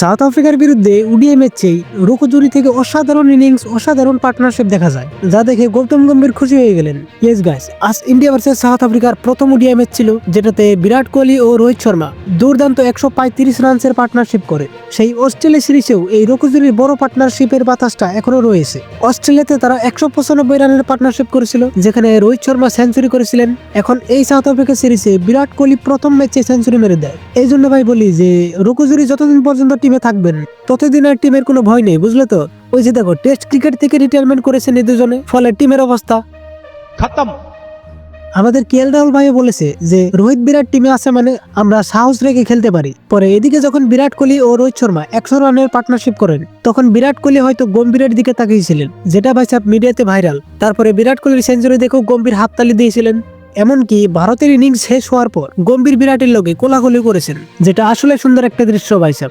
South আফ্রিকার বিরুদ্ধে উডিআই ম্যাচেই রুকুজুরি থেকে অসাধারণ ইনিংস, অসাধারণ পার্টনারশিপ দেখা যায়, যা দেখে গৌতম গম্ভীর খুশি হয়ে গেলেন। ইয়েস গাইস আজ ইন্ডিয়া ভার্সেস সাউথ আফ্রিকার প্রথম উডিআই ম্যাচ ছিল, যেটাতে বিরাট কোহলি ও রোহিত শর্মা দুর্দান্ত একশো পঁয়ত্রিশ রানসের পার্টনারশিপ করে। সেই অস্ট্রেলিয়া সিরিজেও এই রুকুজুরির বড় পার্টনারশিপের বাতাসটা এখনও রয়েছে। অস্ট্রেলিয়াতে তারা একশো পঁচানব্বই রানের পার্টনারশিপ করেছিল, যেখানে রোহিত শর্মা সেঞ্চুরি করেছিলেন। এখন এই সাউথ আফ্রিকা সিরিজে বিরাট কোহলি প্রথম ম্যাচে সেঞ্চুরি মেরে দেয়। এই জন্য ভাই বলি যে, রুকুজুরি যতদিন পর্যন্ত টিমে থাকবেন। ততদিন আর টিমের কোনো ভয় নেই বুঝলে তো? ওই যে দেখো টেস্ট ক্রিকেট থেকে রিটায়ারমেন্ট করেছেন এই দুজনে ফলে টিমের অবস্থা। খতম। আমাদের কেএল রাহুল ভাইও বলেছে যে রোহিত বিরাট টিমে আছে মানে আমরা সাহস রেখে খেলতে পারি। পরে এদিকে যখন বিরাট কোহলি ও রোহিত শর্মা একশো রানের পার্টনারশিপ করেন তখন বিরাট কোহলি হয়তো গম্ভীরের দিকে তাকিয়েছিলেন। যেটা ভাইসাব মিডিয়াতে ভাইরাল। তারপরে বিরাট কোহলির সেঞ্চুরি দেখেও গম্ভীর হাততালি দিয়েছিলেন। এমনকি ভারতের ইনিংস শেষ হওয়ার পর গম্ভীর বিরাটের লোকে কোলাকুলি করেছেন যেটা আসলে সুন্দর একটা দৃশ্য ভাইসাব